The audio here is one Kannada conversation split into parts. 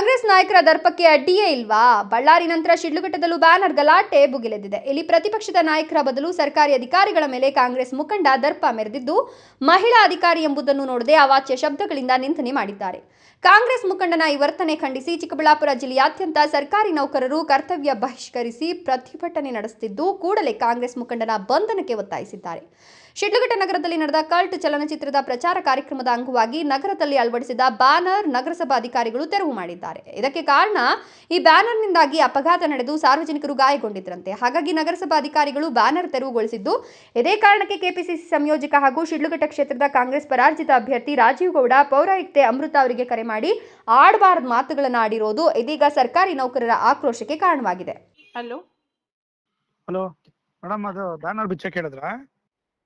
ಕಾಂಗ್ರೆಸ್ ನಾಯಕರ ದರ್ಪಕ್ಕೆ ಅಡ್ಡಿಯೇ ಇಲ್ವಾ? ಬಳ್ಳಾರಿ ನಂತರ ಶಿಡ್ಲಘಟ್ಟದಲ್ಲೂ ಬ್ಯಾನರ್ ಗಲಾಟೆ ಭುಗಿಲೆದ್ದಿದೆ. ಇಲ್ಲಿ ಪ್ರತಿಪಕ್ಷದ ನಾಯಕರ ಬದಲು ಸರ್ಕಾರಿ ಅಧಿಕಾರಿಗಳ ಮೇಲೆ ಕಾಂಗ್ರೆಸ್ ಮುಖಂಡ ದರ್ಪ ಮೆರೆದಿದ್ದು, ಮಹಿಳಾ ಅಧಿಕಾರಿ ಎಂಬುದನ್ನು ನೋಡದೆ ಅವಾಚ್ಯ ಶಬ್ದಗಳಿಂದ ನಿಂದನೆ ಮಾಡಿದ್ದಾರೆ. ಕಾಂಗ್ರೆಸ್ ಮುಖಂಡನ ಈ ವರ್ತನೆ ಖಂಡಿಸಿ ಚಿಕ್ಕಬಳ್ಳಾಪುರ ಜಿಲ್ಲೆಯಾದ್ಯಂತ ಸರ್ಕಾರಿ ನೌಕರರು ಕರ್ತವ್ಯ ಬಹಿಷ್ಕರಿಸಿ ಪ್ರತಿಭಟನೆ ನಡೆಸುತ್ತಿದ್ದು ಕೂಡಲೇ ಕಾಂಗ್ರೆಸ್ ಮುಖಂಡನ ಬಂಧನಕ್ಕೆ ಒತ್ತಾಯಿಸಿದ್ದಾರೆ. ಶಿಡ್ಲಘಟ್ಟ ನಗರದಲ್ಲಿ ನಡೆದ ಕಲ್ಟ್ ಚಲನಚಿತ್ರದ ಪ್ರಚಾರ ಕಾರ್ಯಕ್ರಮದ ಅಂಗವಾಗಿ ನಗರದಲ್ಲಿ ಅಳವಡಿಸಿದ ಬ್ಯಾನರ್ ನಗರಸಭಾ ಅಧಿಕಾರಿಗಳು ತೆರವು ಮಾಡಿದ್ದಾರೆ. ಇದಕ್ಕೆ ಕಾರಣ ಈ ಬ್ಯಾನರ್ನಿಂದಾಗಿ ಅಪಘಾತ ನಡೆದು ಸಾರ್ವಜನಿಕರು ಗಾಯಗೊಂಡಿದ್ರಂತೆ. ಹಾಗಾಗಿ ನಗರಸಭಾ ಅಧಿಕಾರಿಗಳು ಬ್ಯಾನರ್ ತೆರವುಗೊಳಿಸಿದ್ದು ಇದೇ ಕಾರಣಕ್ಕೆ ಕೆಪಿಸಿಸಿ ಸಂಯೋಜಕ ಹಾಗೂ ಶಿಡ್ಲಘಟ್ಟ ಕ್ಷೇತ್ರದ ಕಾಂಗ್ರೆಸ್ ಪರಾಜಿತ ಅಭ್ಯರ್ಥಿ ರಾಜೀವ್ ಗೌಡ ಪೌರಾಯುಕ್ತೆ ಅಮೃತ ಅವರಿಗೆ ಕರೆ ಮಾಡಿ ಆಡಬಾರದ ಮಾತುಗಳನ್ನು ಆಡಿರೋದು ಇದೀಗ ಸರ್ಕಾರಿ ನೌಕರರ ಆಕ್ರೋಶಕ್ಕೆ ಕಾರಣವಾಗಿದೆ. ಹಲೋ ಹಲೋ ಮೇಡಮ್ ಅದು ಬ್ಯಾನರ್ ಬಿಚ್ಚಕ್ಕೆ ಹೇಳಿದ್ರಾ?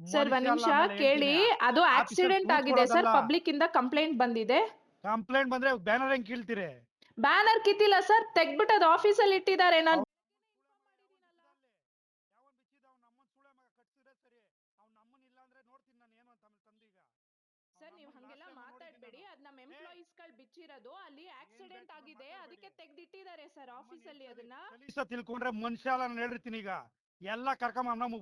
ಸರ್ ಒಂದ್ ನಿಮಿಷ ಕೇಳಿ. ಅದು ಆಕ್ಸಿಡೆಂಟ್ ಆಗಿದೆ ಸರ್ ಪಬ್ಲಿಕ್ ಇಂದ ಕಂಪ್ಲೇಂಟ್ ಬಂದಿದೆ. ಕಂಪ್ಲೇಂಟ್ ಬಂದ್ರೆ ಬ್ಯಾನರ್ ಹೆಂಗ್ ಕೀಳ್ತೀರಿ? ಬ್ಯಾನರ್ ಕಿತ್ತಿಲ್ಲ ಸರ್ ತೆಗ್ಬಿಟ್ಟು ಅದು ಆಫೀಸ್ ಅಲ್ಲಿ ಇಟ್ಟಿದ್ದಾರೆ ನಾನು. ಸರ್. ನೀವು ಹಂಗೆಲ್ಲ ಮಾತಾಡ್ಬೇಡಿ. ಅದ್ ನಮ್ಮ ಎಂಪ್ಲಾಯೀಸ್ಗಳು ಬಿಚ್ಚಿರೋದು ಅಲ್ಲಿ ಆಕ್ಸಿಡೆಂಟ್ ಆಗಿದೆ ಅದಕ್ಕೆ ತೆಗ್ದಿಟ್ಟಿದ್ದಾರೆ ಸರ್ ಆಫೀಸಲ್ಲಿ ಅದನ್ನ. ತಿಳ್ಕೊಂಡ್ರೆ ಮನುಷ್ಯ ನಾನು ಹೇಳಿರ್ತೀನಿ ಈಗ. ಎಲ್ಲ ಕರ್ಕೊಂಬ ನಮ್ಮ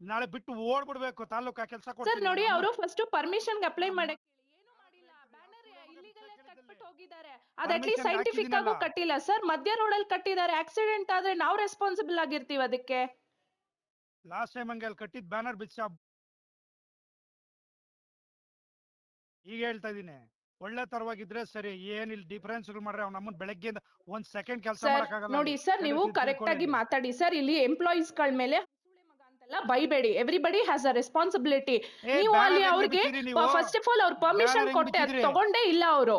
ನಾಳೆ ಬಿಟ್ಟು ಓಡ್ಬಿಡ್ಬೇಕು ತಾಲೂಕಾ ಕೆಲಸ ಸರ್ ನೋಡಿ ಅವರು ಫಸ್ಟ್ ಪರ್ಮಿಷನ್ ಅಪ್ಲೈ ಮಾಡಕ್ ಏನು ಮಾಡಿಲ್ಲ. ಬ್ಯಾನರ್ ಇಲ್ಲಿಗಲ್ ಕಟ್ಬಿಟ್ಟು ಹೋಗಿದ್ದಾರೆ. ಅದ್ ಅಟ್ಲೀಸ್ಟ್ ಸೈಂಟಿಫಿಕ್ ಆಗು ಕಟ್ಟಿಲ್ಲ. ಸರ್ ಮಧ್ಯ ಅಲ್ಲಿ ಕಟ್ಟಿದ್ದಾರೆ. ಆಕ್ಸಿಡೆಂಟ್ ಆದ್ರೆ ನಾವು ರೆಸ್ಪಾನ್ಸಿಬಲ್ ಆಗಿರ್ತೀವಿ ಅದಕ್ಕೆ. ಲಾಸ್ಟ್ ಟೈಮ್ ಹಂಗೆ ಅಲ್ಲಿ ಕಟ್ಟಿದ್ ಬ್ಯಾನರ್ ಬಿಚ್ಚ. ಈಗ ಹೇಳ್ತಾ ಇದೀನಿ ಒಳ್ಳೆ ತರವಾಗಿದ್ರೆ ಸರಿ ಏನ್ ಇಲ್ಲಿ ಡಿಫರೆನ್ಸ್ ಮಾಡ್ರೆ ಅವ್ನ ನಮ್ಮನ್ ಬೆಳಗ್ಗೆ ಒಂದ್ ಸೆಕೆಂಡ್ ಕೆಲಸ ಮಾಡಕ್ಕಾಗಲ್ಲ ನೋಡಿ ಸರ್ ನೀವು ಕರೆಕ್ಟ್ ಆಗಿ ಮಾತಾಡಿ. ಸರ್ ಇಲ್ಲಿ ಎಂಪ್ಲಾಯೀಸ್ಗಳ ಮೇಲೆ ಬೈಬೇಡಿ. ಎವ್ರಿಬಡಿ ಹ್ಯಾಸ್ ಅ ರೆಸ್ಪಾನ್ಸಿಬಿಲಿಟಿ ನೀವು ಅಲ್ಲಿ ಅವ್ರಿಗೆ ಫಸ್ಟ್ ಆಫ್ ಆಲ್ ಅವ್ರ ಪರ್ಮಿಷನ್ ಕೊಟ್ಟೆ ಅದ್ ತಗೊಂಡೇ ಇಲ್ಲ ಅವರು.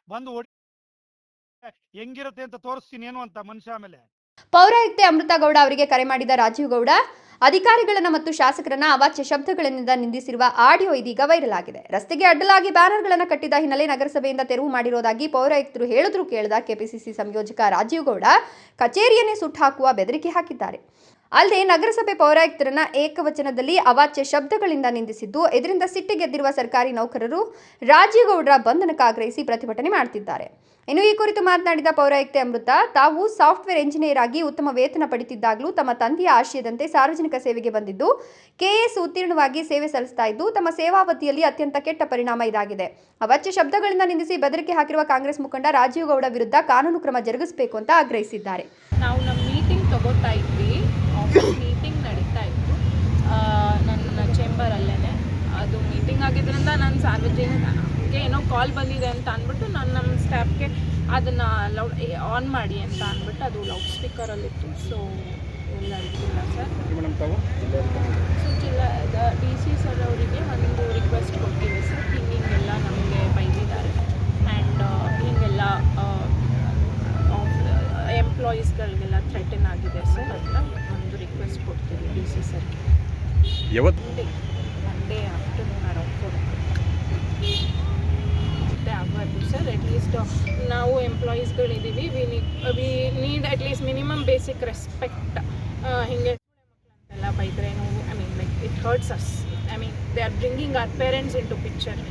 ಬಂದು ಓಡಿ ಹೆಂಗಿರುತ್ತೆ ಅಂತ ತೋರಿಸ್ತೀನಿ ಏನು ಅಂತ ಮನುಷ್ಯ ಆಮೇಲೆ. ಪೌರಾಯುಕ್ತೆ ಅಮೃತ ಗೌಡ ಅವರಿಗೆ ಕರೆ ಮಾಡಿದ ರಾಜೀವ್ ಗೌಡ ಅಧಿಕಾರಿಗಳನ್ನ ಮತ್ತು ಶಾಸಕರನ್ನ ಅವಾಚ್ಯ ಶಬ್ದಗಳಿಂದ ನಿಂದಿಸಿರುವ ಆಡಿಯೋ ಇದೀಗ ವೈರಲ್ ಆಗಿದೆ. ರಸ್ತೆಗೆ ಅಡ್ಡಲಾಗಿ ಬ್ಯಾನರ್ಗಳನ್ನು ಕಟ್ಟಿದ ಹಿನ್ನೆಲೆ ನಗರಸಭೆಯಿಂದ ತೆರವು ಮಾಡಿರೋದಾಗಿ ಪೌರಾಯುಕ್ತರು ಹೇಳಿದ್ರು ಕೇಳಿದ ಕೆಪಿಸಿಸಿ ಸಂಯೋಜಕ ರಾಜೀವ್ ಗೌಡ ಕಚೇರಿಯನ್ನೇ ಸುಟ್ಟಾಕುವ ಬೆದರಿಕೆ ಹಾಕಿದ್ದಾರೆ. ಅಲ್ಲದೆ ನಗರಸಭೆ ಪೌರಾಯುಕ್ತರನ್ನ ಏಕವಚನದಲ್ಲಿ ಅವಾಚ್ಯ ಶಬ್ದಗಳಿಂದ ನಿಂದಿಸಿದ್ದು, ಇದರಿಂದ ಸಿಟ್ಟಿಗೆದ್ದಿರುವ ಸರ್ಕಾರಿ ನೌಕರರು ರಾಜೀವ್ ಗೌಡರ ಬಂಧನಕ್ಕೆ ಪ್ರತಿಭಟನೆ ಮಾಡ್ತಿದ್ದಾರೆ. ಇನ್ನು ಈ ಕುರಿತು ಮಾತನಾಡಿದ ಪೌರಾಯುಕ್ತೆ ಅಮೃತ, ತಾವು ಸಾಫ್ಟ್ವೇರ್ ಎಂಜಿನಿಯರ್ ಆಗಿ ಉತ್ತಮ ವೇತನ ಪಡೆದಿದ್ದಾಗಲೂ ತಮ್ಮ ತಂದೆಯ ಆಶಯದಂತೆ ಸಾರ್ವಜನಿಕ ಸೇವೆಗೆ ಬಂದಿದ್ದು, ಕೆಎಸ್ ಉತ್ತೀರ್ಣವಾಗಿ ಸೇವೆ ಸಲ್ಲಿಸ್ತಾ ಇದ್ದು, ತಮ್ಮ ಸೇವಾವಧಿಯಲ್ಲಿ ಅತ್ಯಂತ ಕೆಟ್ಟ ಪರಿಣಾಮ ಇದಾಗಿದೆ. ಅವಚ್ಚ ಶಬ್ದಗಳಿಂದ ನಿಂದಿಸಿ ಬೆದರಿಕೆ ಹಾಕಿರುವ ಕಾಂಗ್ರೆಸ್ ಮುಖಂಡ ರಾಜೀವ್ ಗೌಡ ವಿರುದ್ಧ ಕಾನೂನು ಕ್ರಮ ಜರುಗಿಸಬೇಕು ಅಂತ ಆಗ್ರಹಿಸಿದ್ದಾರೆ. ನಾವು ನಮ್ಮ ಮೀಟಿಂಗ್ ತಗೋತಾ ಇದ್ವಿ. ಮೀಟಿಂಗ್ ನಡೀತಾ ಇತ್ತು. ನನ್ನ ಚೇಂಬರ್ ಅಲ್ಲೇನೆ. ಅದು ಮೀಟಿಂಗ್ ನಾನು ಸಾರ್ವಜನಿಕರಿಗೆ ಏನೋ ಕಾಲ್ ಬಂದಿದೆ ಅಂತ ಅಂದ್ಬಿಟ್ಟು ನಾನು ನಮ್ಮ ಸ್ಟಾಫ್ಗೆ ಅದನ್ನು ಲೌಡ್ ಆನ್ ಮಾಡಿ ಅಂತ ಅಂದ್ಬಿಟ್ಟು ಅದು ಲೌಡ್ ಸ್ಪೀಕರಲ್ಲಿತ್ತು ಸೊ ಎಲ್ಲ ಇರಲಿಲ್ಲ ಸರ್ ಸೊ ಜಿಲ್ಲಾ ಡಿ ಸಿ ಸರ್ ಅವರಿಗೆ ಒಂದು ರಿಕ್ವೆಸ್ಟ್ ಕೊಟ್ಟಿವಿ ಸರ್ ಅಟ್ಲೀಸ್ಟ್ ನಾವು ಎಂಪ್ಲಾಯೀಸ್ಗಳಿದ್ದೀವಿ we need we need at least minimum basic respect ಹಿಂಗೆ ಎಲ್ಲ ನೋವು I mean like it hurts us I mean they are bringing our parents into picture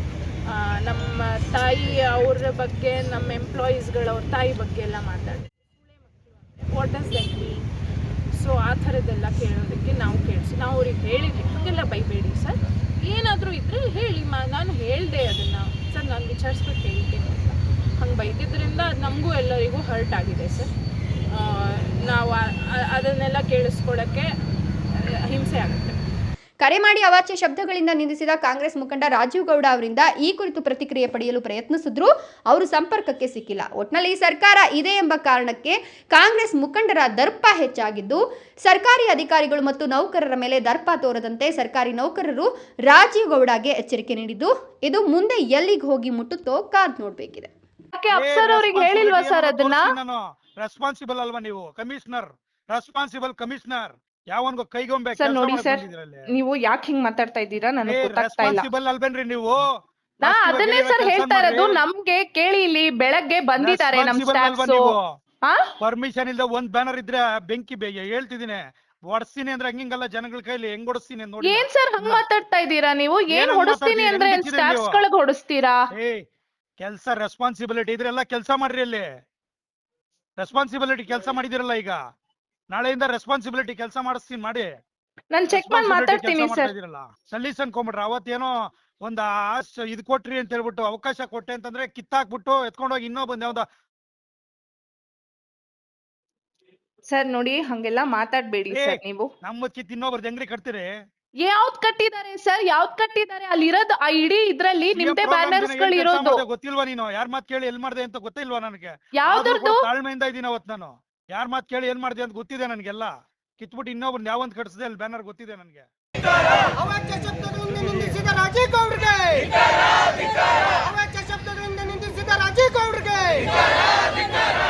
ನಮ್ಮ ತಾಯಿ ಅವ್ರ ಬಗ್ಗೆ, ನಮ್ಮ ಎಂಪ್ಲಾಯೀಸ್ಗಳು ಅವ್ರ ತಾಯಿ ಬಗ್ಗೆ ಎಲ್ಲ ಮಾತಾಡ್ತಾರೆ. What does that mean so ಆ ಥರದ್ದೆಲ್ಲ ಕೇಳೋದಕ್ಕೆ ನಾವು ಕೇಳಿಸಿ, ನಾವು ಅವ್ರಿಗೆ ಹೇಳಿದ್ವಿ. ಹಾಗೆಲ್ಲ ಬೈಬೇಡಿ ಸರ್. ಏನಾದರೂ ಇದ್ದರೆ ಹೇಳಿ, ಮಾ, ನಾನು ಹೇಳಿದೆ ಅದನ್ನು. ಸರ್, ನಾನು ವಿಚಾರಿಸ್ಬಿಟ್ಟು ಹೇಳ್ತೀನಿ ಹಂಗೆ ಬೈದಿದ್ದರಿಂದ ಅದು ನಮಗೂ ಎಲ್ಲರಿಗೂ ಹರ್ಟ್ ಆಗಿದೆ ಸರ್. ನಾವು ಅದನ್ನೆಲ್ಲ ಕೇಳಿಸ್ಕೊಳ್ಳೋಕ್ಕೆ ಹಿಂಸೆ ಆಗುತ್ತೆ. ಕರೆ ಮಾಡಿ ಅವಾಚ್ಯ ಶಬ್ದಗಳಿಂದ ನಿಂದಿಸಿದ ಕಾಂಗ್ರೆಸ್ ಮುಖಂಡ ರಾಜೀವ್ ಗೌಡ ಅವರಿಂದ ಈ ಕುರಿತು ಪ್ರತಿಕ್ರಿಯೆ ಪಡೆಯಲು ಪ್ರಯತ್ನಿಸಿದ್ರು. ಅವರು ಸಂಪರ್ಕಕ್ಕೆ ಸಿಕ್ಕಿಲ್ಲ. ಒಟ್ನಲ್ಲಿ ಸರ್ಕಾರ ಇದೆ ಎಂಬ ಕಾರಣಕ್ಕೆ ಕಾಂಗ್ರೆಸ್ ಮುಖಂಡರ ದರ್ಪ ಹೆಚ್ಚಾಗಿದ್ದು ಸರ್ಕಾರಿ ಅಧಿಕಾರಿಗಳು ಮತ್ತು ನೌಕರರ ಮೇಲೆ ದರ್ಪ ತೋರದಂತೆ ಸರ್ಕಾರಿ ನೌಕರರು ರಾಜೀವ್ ಗೌಡಗೆ ಎಚ್ಚರಿಕೆ ನೀಡಿದ್ದು ಇದು ಮುಂದೆ ಎಲ್ಲಿಗೆ ಹೋಗಿ ಮುಟ್ಟುತ್ತೋ ಕಾದ್ ನೋಡ್ಬೇಕಿದೆ. ಯಾಕೆ ಅಪ್ಸರ್ ಅವ್ರಿಗೆ ಹೇಳಿಲ್ವಾ ಸರ್ ಅದನ್ನ? ರೆಸ್ಪಾನ್ಸಿಬಲ್ ಅಲ್ವಾ ನೀವು? ಕಮಿಷನರ್ ರೆಸ್ಪಾನ್ಸಿಬಲ್ ಕಮಿಷನರ್ ಯಾವನ್ಗೋ ಕೈಗೊಂಬೆ ಸರ್ ನೋಡಿ ಸರ್ ನೀವು ಯಾಕೆ ಹಿಂಗ್ ಮಾತಾಡ್ತಾ ಇದ್ದೀರಾ? ನನಗೆ ಗೊತ್ತಾಗ್ತಾ ಇಲ್ಲ. ರೆಸ್ಪಾನ್ಸಿಬಲ್ ಅಲ್ಬೇನ್ರಿ ನೀವು? ನಾ ಅದನ್ನೇ ಸರ್ ಹೇಳ್ತಾ ಇರೋದು. ನಮ್ಗೆ ಕೇಳಿ ಇಲ್ಲಿ ಬೆಳಗ್ಗೆ ಬಂದಿದ್ದಾರೆ ನಮ್ Responsible ಅಲ್ವಾ ಸ್ಟಾಫ್ಸ್ ನೀವು? ಹಾ ಪರ್ಮಿಷನ್ ಇಲ್ದ ಒಂದ್ ಬ್ಯಾನರ್ ಇದ್ರೆ ಬೆಂಕಿ ಬೇ ಹೇಳ್ತಿದ್ದೀನಿ. ಹೊಡ್ಸ್ತೀನಿ ಅಂದ್ರೆ ಹಂಗಿಂಗಲ್ಲ ಜನಗಳ ಕೈಲಿ ಹೆಂಗ್ ಹೊಡಿಸ್ತೀನಿ ನೋಡಿ ಏನ್ ಸರ್ ಹಂಗ್ ಮಾತಾಡ್ತಾ ಇದ್ದೀರಾ ನೀವು? ಏನ್ ಏನ್ ಹೊಡಿಸ್ತೀನಿ? ಅಂದ್ರೆ ಸ್ಟಾಫ್ಸ್ ನೀವು? ಗಳಿಗೆ ಹೊಡಿಸ್ತೀರಾ ಏ ಕೆಲ್ಸ ರೆಸ್ಪಾನ್ಸಿಬಿಲಿಟಿ ಇದ್ರೆಲ್ಲ ಕೆಲಸ ಮಾಡ್ರಿ ಅಲ್ಲಿ. ರೆಸ್ಪಾನ್ಸಿಬಿಲಿಟಿ ಕೆಲಸ ಮಾಡಿದಿರಲ್ಲ ಈಗ? ನಾಳೆಯಿಂದ ರೆಸ್ಪಾನ್ಸಿಬಿಲಿಟಿ ಕೆಲಸ ಮಾಡಿಸ್ತೀನಿ ಮಾಡಿ. ನಾನು ಚೆಕ್ ಮಾಡಿ ಮಾತಾಡ್ತೀನಿ ಸರ್. ಸಲೀಸ್ ಅನ್ಕೊಂಬಿಟ್ರ ಅವತ್ತೇನೋ ಒಂದ್ ಇದ್ ಕೊಟ್ರಿ ಅಂತ ಹೇಳ್ಬಿಟ್ಟು ಅವಕಾಶ ಕೊಟ್ಟೆ ಅಂತಂದ್ರೆ ಕಿತ್ತಾಕ್ಬಿಟ್ಟು ಎತ್ಕೊಂಡೋಗಿ ಇನ್ನೊಬ್ಬ ಯಾವ್ದ ಸರ್ ನೋಡಿ ಹಂಗೆಲ್ಲ ಮಾತಾಡ್ಬೇಡಿ ಸರ್ ನೀವು. ನಮ್ಮ ಕಿತ್ ಇನ್ನೊಬ್ರದ್ದು ಹೆಂಗ್ರಿ ಕಟ್ತೀರಿ? ಯಾವ್ದ್ ಕಟ್ಟಿದ್ದಾರೆ ಸರ್? ಯಾವ್ದ್ ಕಟ್ಟಿದ್ದಾರೆ? ಅಲ್ಲಿ ಇರೋದು ಆ ಇಡೀ ಇದ್ರಲ್ಲಿ ನಿಮ್ದೇ ಬ್ಯಾನರ್ಸ್ಗಳು ಇರೋದು ಗೊತ್ತಿಲ್ವಾ ನೀನು? ಯಾರ್ ಮಾತ್ ಕೇಳಿ ಎಲ್ ಮಾಡ್ದೆ ಅಂತ ಗೊತ್ತಿಲ್ವಾ ನನಗೆ? ಯಾವ್ದು ತಾಳ್ಮೆಯಿಂದ ಇದೀನಿ ಅವತ್ ನಾನು. ಯಾರ್ ಮಾತ್ ಕೇಳಿ ಏನ್ ಮಾಡಿದೆ ಅಂತ ಗೊತ್ತಿದೆ ನನ್ಗೆಲ್ಲ. ಕಿತ್ಬಿಟ್ಟು ಇನ್ನೊಬ್ರು ಯಾವಂತ ಕಟ್ಸದೆ ಅಲ್ಲಿ ಬ್ಯಾನರ್ ಗೊತ್ತಿದೆ ನನ್ಗೆ. ರಾಜೀವ್ ಗೌಡ್ರಿಗೆ.